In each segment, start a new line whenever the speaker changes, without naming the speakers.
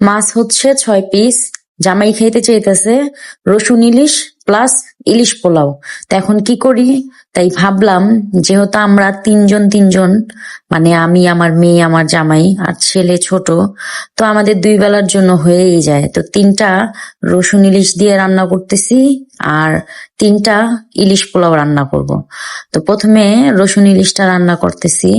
মাছ হচ্ছে ছয় পিস জামাই খাইতে চাইতেছে রসুন ইলিশ প্লাস ইলিশ পোলাও। তো এখন কি করি? তাই ভাবলাম যেহেতু আমরা তিনজন তিনজন মানে আমি, আমার মেয়ে, আমার জামাই আর ছেলে ছোট, তো আমাদের দুই বেলার জন্য হয়েই যায়। তো তিনটা রসুন ইলিশ দিয়ে রান্না করতেছি আর তিনটা ইলিশ পোলাও রান্না করব। তো প্রথমে রসুন ইলিশটা রান্না করতেছি।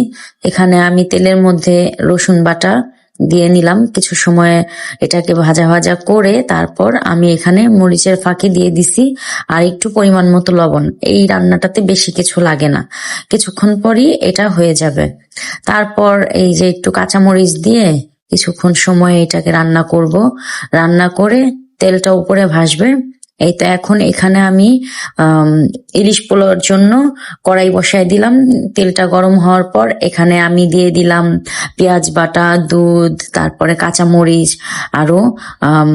এখানে আমি তেলের মধ্যে রসুন বাটা দিয়ে নিলাম। কিছু সময় এটাকে ভাজা ভাজা করে তারপর আমি এখানে মরিচের ফাঁকি দিয়ে দিছি আর একটু পরিমাণ মতো লবণ। এই রান্নাটাতে বেশি কিছু লাগে না। কিছুক্ষণ পরই এটা হয়ে যাবে। তারপর এই যে একটু কাঁচামরিচ দিয়ে কিছুক্ষণ সময় এটাকে রান্না করব। রান্না করে তেলটা উপরে ভাসবে। এই তো এখন এখানে আমি ইলিশ পোলাওর জন্য কড়াই বসায় দিলাম। তেলটা গরম হওয়ার পর এখানে আমি দিয়ে দিলাম পেঁয়াজ বাটা দুধ তারপরে কাঁচামরিচ আরও আম,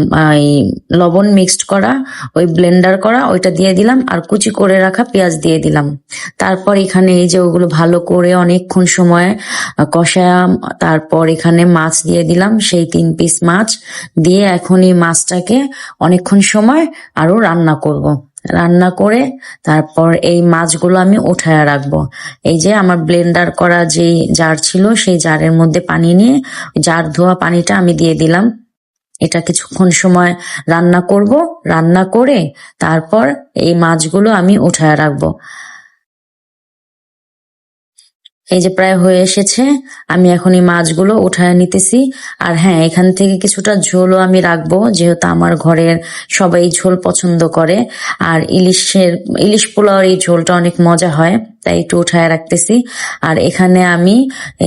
লবণ মিক্সড করা ওই ব্লেন্ডার করা ওইটা দিয়ে দিলাম আর কুচি করে রাখা পেঁয়াজ দিয়ে দিলাম। তারপর এখানে এই যে ওগুলো ভালো করে অনেকক্ষণ সময় কষায়াম তারপর এখানে মাছ দিয়ে দিলাম সেই তিন পিস মাছ। দিয়ে এখন এই মাছটাকে অনেকক্ষণ সময় আরও রান্না করব। রান্না করে তারপর এই মাছগুলো আমি উঠায় রাখব। এই যে আমার ব্লেন্ডার করা যে জার ছিল, সেই জারের মধ্যে পানি নিয়ে জার ধোয়া পানিটা আমি দিয়ে দিলাম। এটা কিছুক্ষণ সময় রান্না করব। রান্না করে তারপর এই মাছগুলো আমি উঠায় রাখব। এই যে প্রায় হয়ে এসেছে, আমি এখন এই মাছগুলো উঠায় নিতেছি। আর হ্যাঁ এখান থেকে কিছুটা ঝোলও আমি রাখব, যেহেতু আমার ঘরের সবাই ঝোল পছন্দ করে। আর ইলিশের, ইলিশ পোলাওর এই ঝোলটা অনেক মজা হয়। তাই একটু উঠায় রাখতেছি। আর এখানে আমি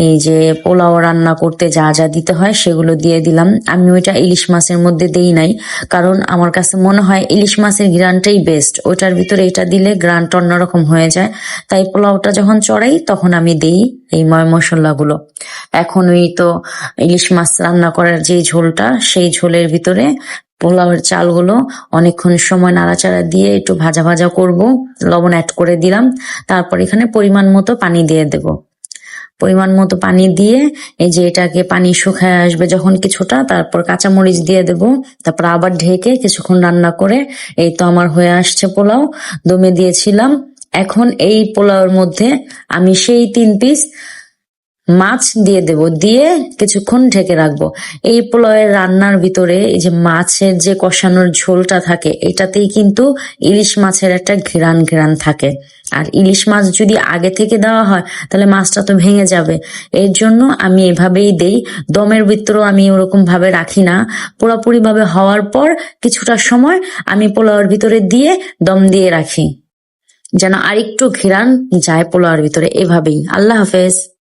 এই যে পোলাও রান্না করতে যা যা দিতে হয় সেগুলো দিয়ে দিলাম। আমি ওইটা ইলিশ মাছের মধ্যে দেই নাই, কারণ আমার কাছে মনে হয় ইলিশ মাছের গ্রানটাই বেস্ট ওইটার ভিতরে এটা দিলে গ্রানটা অন্যরকম হয়ে যায়। তাই পোলাওটা যখন চড়াই তখন আমি দেই এই ময় মশলাগুলো। এখন ওই তো ইলিশ মাছ রান্না করার যে ঝোলটা, সেই ঝোলের ভিতরে পোলাওয়ের চালগুলো অনেকক্ষণ সময় নাড়াচাড়া দিয়ে একটু ভাজা ভাজা করব। লবণ অ্যাড করে দিলাম। তারপর এখানে পরিমাণ মতো পানি দিয়ে দেব। পরিমাণ মতো পানি দিয়ে এই যে এটাকে পানি শুকায় আসবে যখন কিছুটা, তারপর কাঁচামরিচ দিয়ে দেব। তারপর আবার ঢেকে কিছুক্ষণ রান্না করে, এই তো আমার হয়ে আসছে পোলাও, দমে দিয়েছিলাম। এখন এই পোলাওর মধ্যে আমি সেই তিন পিস মাছ দিয়ে দেব, দিয়ে কিছুক্ষণ ঢেকে রাখব। এই পোলাওয়ের রান্নার ভিতরে এই যে মাছের যে কষানোর ঝোলটা থাকে, এটাতেই কিন্তু ইলিশ মাছের একটা ঘেরান ঘেরান থাকে। আর ইলিশ মাছ যদি আগে থেকে দেওয়া হয়, তাহলে মাছটা তো ভেঙে যাবে। এর জন্য আমি এভাবেই দেই। দমের ভিতরেও আমি ওরকম ভাবে রাখি না। পুরোপুরি ভাবে হওয়ার পর কিছুটা সময় আমি পোলাওয়ের ভিতরে দিয়ে দম দিয়ে রাখি। যেন আরেকটু ঘেরান যায় পোলাওয়ের ভিতরে। এভাবেই। আল্লাহ হাফেজ।